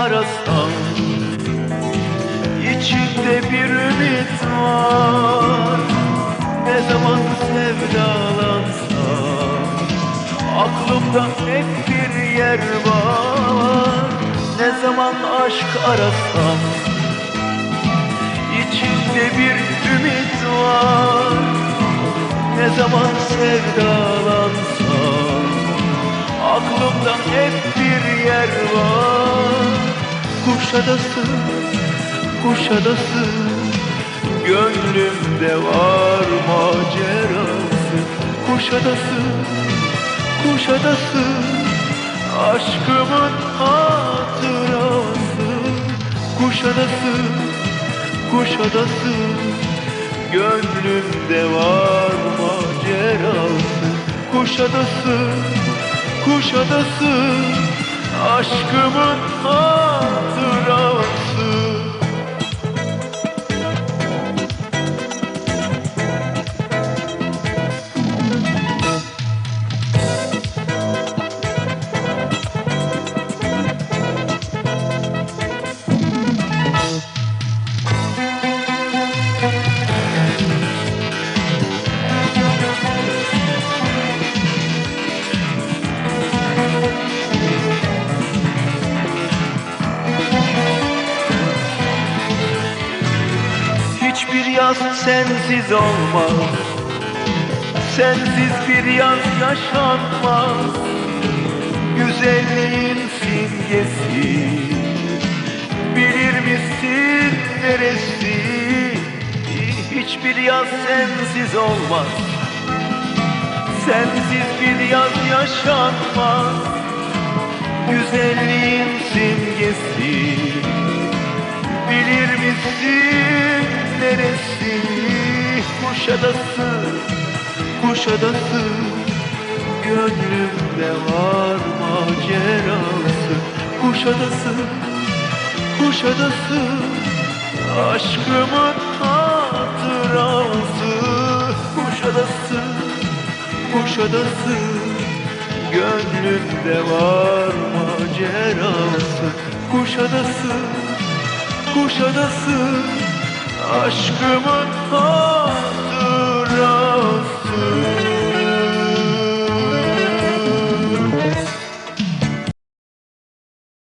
arasam İçimde bir ümit var. Ne zaman sevdalansam Aklımda hep bir yer var. Ne zaman aşk arasam İçimde bir ümit var. Ne zaman sevdalansam Aklımda hep bir Kuşadası, Kuşadası Gönlümde var macerası. Kuşadası, Kuşadası Aşkımın hatırası. Kuşadası, Kuşadası Gönlümde var macerası. Kuşadası, Kuşadası Aşkımın hatırası yaz sensiz olmaz Sensiz bir yaz yaşanmaz Güzelliğin simgesi. Bilir misin neresi? Hiçbir yaz sensiz olmaz. Sensiz bir yaz yaşanmaz Güzelliğin simgesi. Bilir misin neresi? Kuşadası, Kuşadası Gönlümde var macerası. Kuşadası, Kuşadası Aşkımın hatırası. Kuşadası, Kuşadası Gönlümde var macerası. Kuşadası Kuşadası Aşkımın hatırası